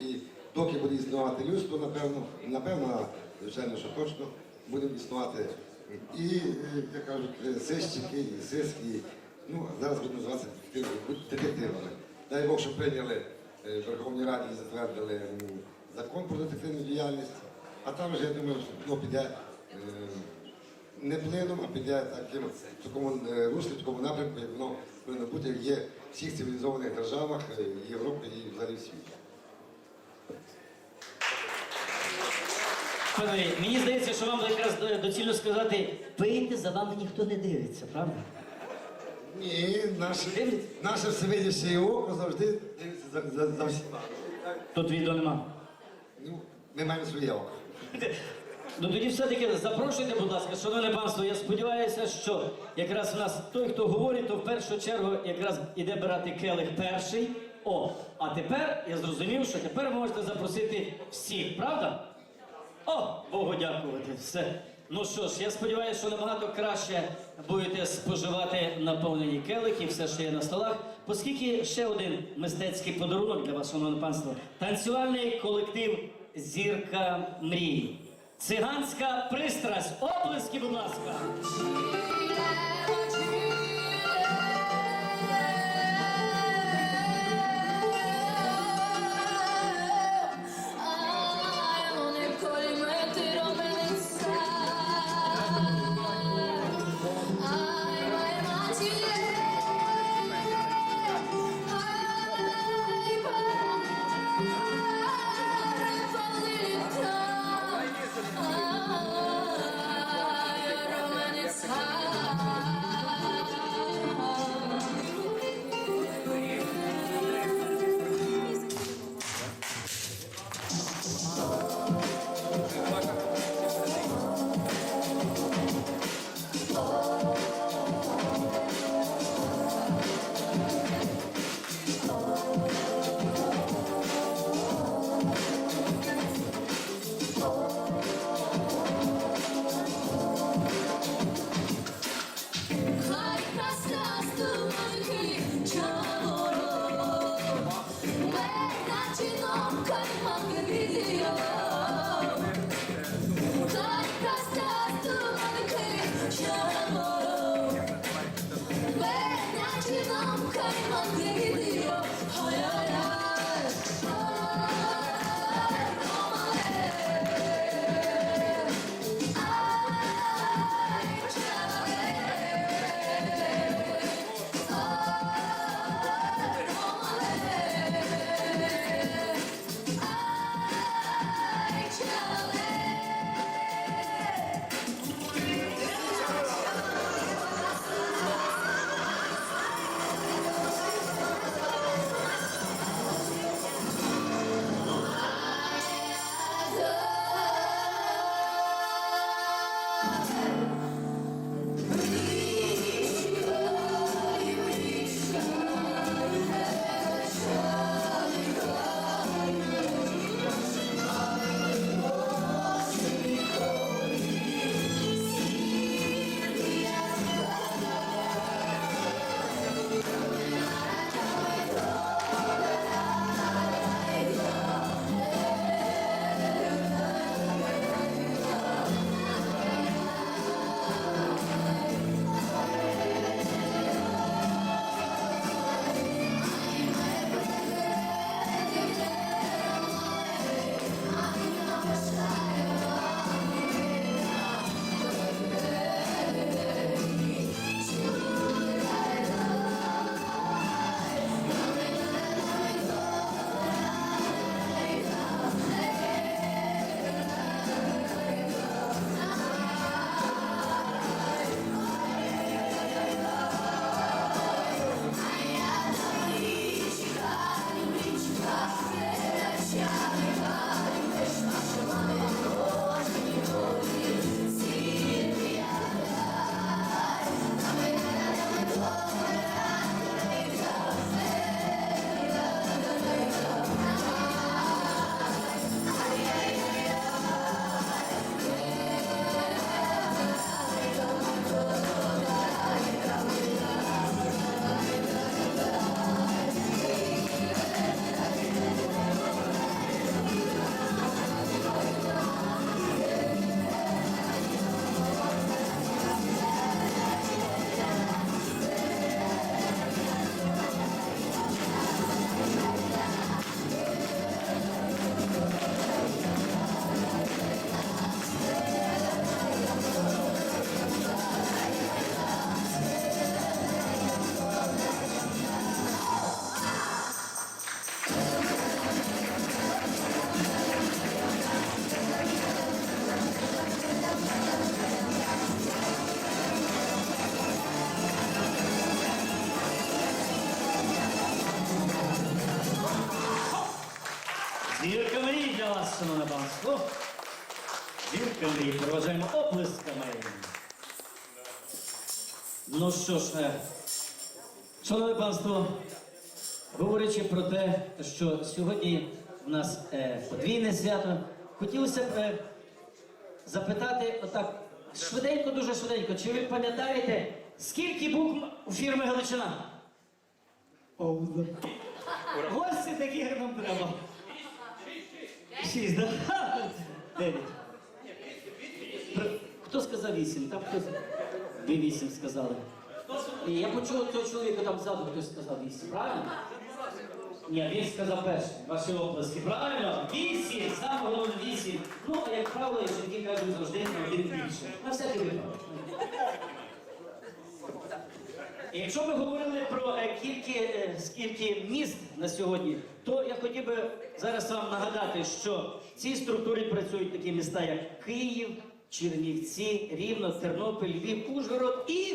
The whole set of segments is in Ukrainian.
І доки буде існувати людство, напевно, напевно, звичайно, що точно будемо існувати і, як кажуть, сищики, і сиски. Ну, зараз будуть називатися детективами. Дай Бог, що прийняли е, в Верховній Раді і затвердили закон про детективну діяльність, а там вже, я думаю, що піде е, не плином, а піде таким такому е, руслі, такому напрямку, як воно повинно бути, є в всіх цивілізованих державах Європи і взагалі в Пане, мені здається, що вам якраз е, доцільно сказати, пийте, за вами ніхто не дивиться, правда? Ні, наше, наше всевидяще око завжди дивиться за, за, за всіма. Тут відео нема. Ну, ми маємо своє око. Ну тоді все-таки запрошуйте, будь ласка, шановне панство. Я сподіваюся, що якраз в нас той, хто говорить, то в першу чергу якраз іде брати келих перший. О, а тепер я зрозумів, що тепер можете запросити всіх, правда? Богу дякувати. Все. Ну що ж, я сподіваюся, що набагато краще будете споживати наповнені келихи, все, що є на столах, оскільки ще один мистецький подарунок для вас, шановне панство. Танцювальний колектив Зірка мрії. Циганська пристрасть. Оплески, будь ласка. Зірка мрій для вас, шановне панство. Зірка мрій, проважаємо оплесками. Ну що ж, е, шановне панство, говорячи про те, що сьогодні в нас е, подвійне свято, хотілося б е, запитати отак швиденько, дуже швиденько, чи ви пам'ятаєте, скільки букв у фірми Галичина? Пауза. Гості такі нам треба. Шість, да? Ха! Дев'ять. Хто сказав вісім? Там хтось. Ви вісім сказали. І я почув цього чоловіка там ззаду хтось сказав вісім, правильно? Ні, він сказав перший. Ваші оплески. Правильно? Вісім! Саме головне вісім. Ну, а як правило, жінки кажуть завжди один більше. На всякий випадок. Якщо ми говорили про е, кількі, е, скільки міст на сьогодні, то я хотів би зараз вам нагадати, що в цій структурі працюють такі міста, як Київ, Чернівці, Рівно, Тернопіль, Львів, Ужгород і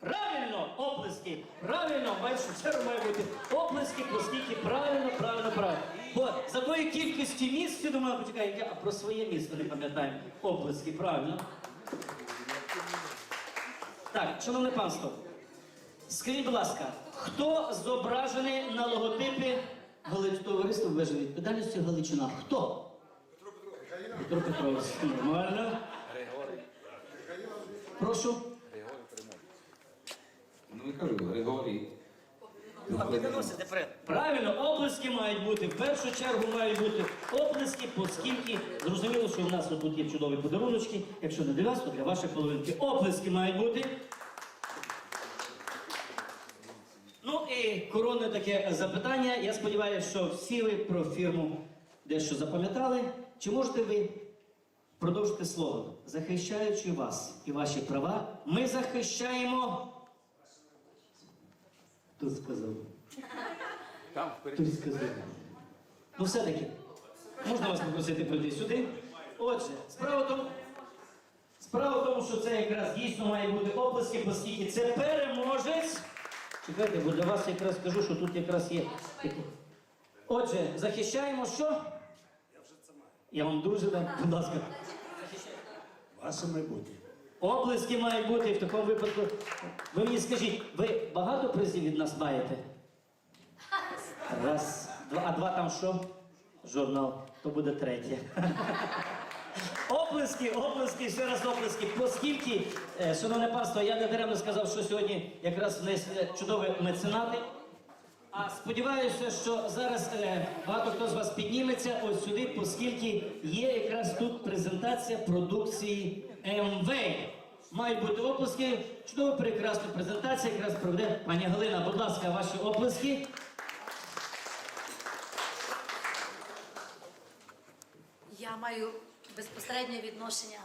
правильно оплески. Правильно, першу чергу має бути оплески, оскільки правильно, правильно, правильно. Бо за тої кількості міст, я думаю, почекай, а про своє місто не пам'ятаємо. Оплески, правильно. Так, шановне панство, скажіть, будь ласка, хто зображений на логотипі товариства обмеженої відповідальності Галичина? Хто? Петро Петрович. Нормально. Прошу. Ну не кажу, Григорій. Правильно, оплески мають бути. В першу чергу мають бути оплески, оскільки зрозуміло, що в нас тут є чудові подаруночки. Якщо не для вас, то для вашої половинки. Оплески мають бути. Ну і коронне таке запитання. Я сподіваюся, що всі ви про фірму дещо запам'ятали. Чи можете ви продовжити слово? Захищаючи вас і ваші права, ми захищаємо. Хто сказав? Там вперед. Хтось сказав. Ну все-таки, можна вас попросити прийти сюди? Отже, справа в тому, справа в тому, що це якраз дійсно має бути оплески, оскільки це переможець. Чекайте, бо для вас якраз скажу, що тут якраз є. Отже, захищаємо що? Я вже це маю. Я вам дуже дам, будь ласка. Ваше майбутнє. Оплески мають бути в такому випадку. Ви мені скажіть, ви багато призів від нас маєте? Раз, два, а два там що? Журнал, то буде третє. Оплески, оплески, ще раз оплески. Оскільки, е, шановне панство, я не даремно сказав, що сьогодні якраз внесли чудові меценати. А сподіваюся, що зараз е, багато хто з вас підніметься ось сюди, оскільки є якраз тут презентація продукції МВ. Мають бути оплески. Чудова, прекрасна презентація якраз проведе пані Галина. Будь ласка, ваші оплески. Я маю безпосереднє відношення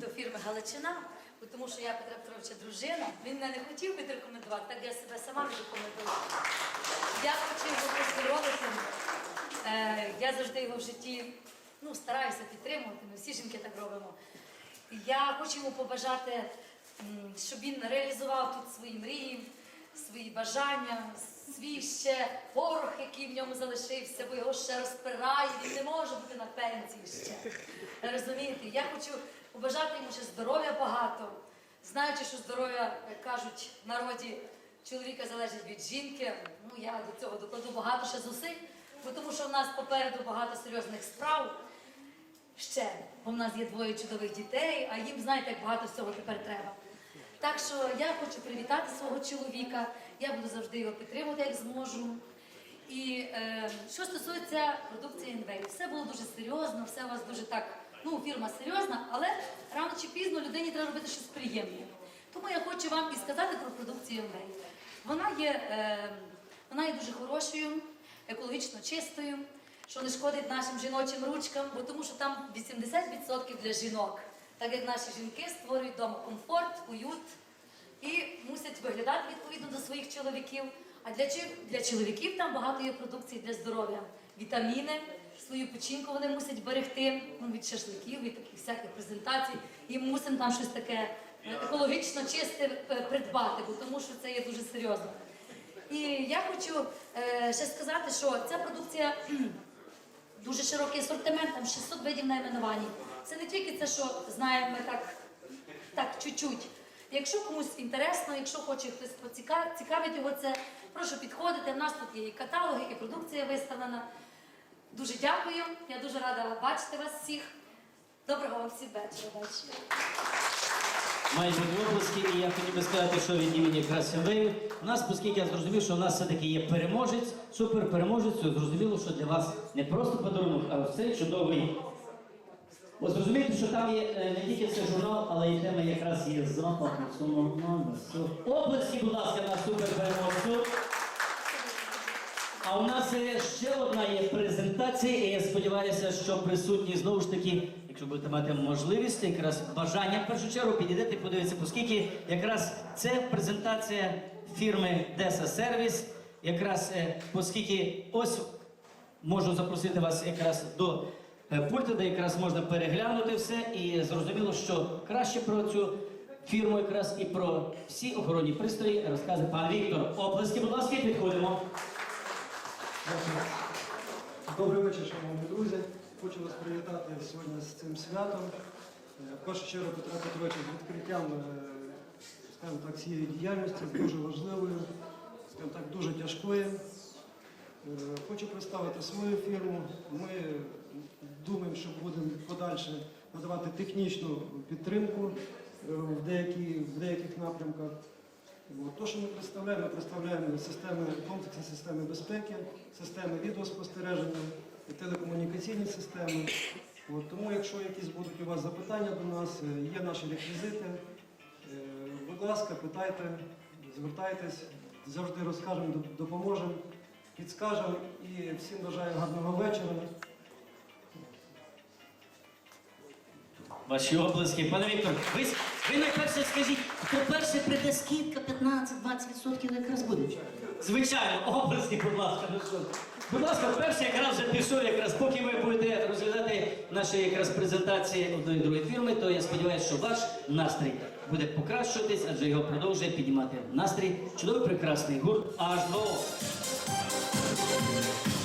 до фірми Галичина, тому що я Петра Петровича дружина. Він мене не хотів відрекомендувати, так я себе сама відрекомендувала. Я хочу його поздоровити. Е, я завжди його в житті ну, стараюся підтримувати. Ми всі жінки так робимо. Я хочу йому побажати, щоб він реалізував тут свої мрії, свої бажання, свій ще порох, який в ньому залишився, бо його ще розпирає, він не може бути на пенсії ще. Розумієте? Я хочу побажати йому ще здоров'я багато, знаючи, що здоров'я, як кажуть в народі, чоловіка залежить від жінки. Ну я до цього докладу багато ще зусиль, бо тому що в нас попереду багато серйозних справ ще, бо в нас є двоє чудових дітей, а їм знаєте, як багато всього тепер треба. Так що я хочу привітати свого чоловіка, я буду завжди його підтримувати, як зможу. І е, що стосується продукції Інвей, все було дуже серйозно, все у вас дуже так, ну, фірма серйозна, але рано чи пізно людині треба робити щось приємне. Тому я хочу вам і сказати про продукцію Інвей. Вона є, е, вона є дуже хорошою, екологічно чистою, що не шкодить нашим жіночим ручкам, бо тому що там 80% для жінок. Так як наші жінки створюють вдома комфорт, уют і мусять виглядати відповідно до своїх чоловіків. А для, для чоловіків там багато є продукції для здоров'я. Вітаміни, свою печінку вони мусять берегти ну, від шашликів, від таких всяких презентацій. І мусимо там щось таке е, екологічно чисте е, придбати, бо тому що це є дуже серйозно. І я хочу е, ще сказати, що ця продукція дуже широкий асортимент, там 600 видів найменувань. Це не тільки це, що знаємо ми так чуть-чуть. Якщо комусь інтересно, якщо хоче хтось поціка- цікавить його це, прошу підходити. У нас тут є і каталоги, і продукція виставлена. Дуже дякую. Я дуже рада бачити вас всіх. Доброго вам всім вечора. Майже області, і я хотів би сказати, що від імені якраз У нас, оскільки я зрозумів, що у нас все-таки є переможець, супер переможець, то зрозуміло, що для вас не просто подарунок, а цей чудовий. Ось зрозумієте, що там є е, не тільки цей журнал, але й тема якраз є запах на цьому нормально. Області, будь ласка, на супер переможцю. А у нас ще одна є презентація, і я сподіваюся, що присутні знову ж таки, якщо будете мати можливість, якраз бажання в першу чергу підійдете і подивитися, оскільки якраз це презентація фірми Деса Сервіс, якраз е, оскільки ось можу запросити вас якраз до е, пульта, де якраз можна переглянути все і зрозуміло, що краще про цю фірму якраз і про всі охоронні пристрої розказує пан Віктор. Оплески, будь ласка, підходимо. Добрий вечір, шановні друзі. Хочу вас привітати сьогодні з цим святом. Е, В першу чергу Петра Петровича з відкриттям е, скажімо так, цієї діяльності дуже важливою, скажімо так, дуже тяжкою. Хочу представити свою фірму. Ми думаємо, що будемо подальше надавати технічну підтримку е, в, деякі, в деяких напрямках. То, що ми представляємо, ми представляємо системи, комплексні системи безпеки, системи відеоспостереження телекомунікаційні системи. От, тому, якщо якісь будуть у вас запитання до нас, е, є наші реквізити. Е, Будь ласка, питайте, звертайтесь, завжди розкажемо, допоможемо, підскажемо і всім бажаю гарного вечора. Ваші оплески. Пане Віктор, ви, ви найперше скажіть, хто перший прийде скидка 15-20% якраз буде. Звичайно, оплески, будь ласка. Ну? Будь ласка, перший якраз вже пішов, якраз поки ви будете розглядати наші якраз презентації одної другої фірми, то я сподіваюся, що ваш настрій буде покращуватись, адже його продовжує піднімати настрій. Чудовий прекрасний гурт H2O. Над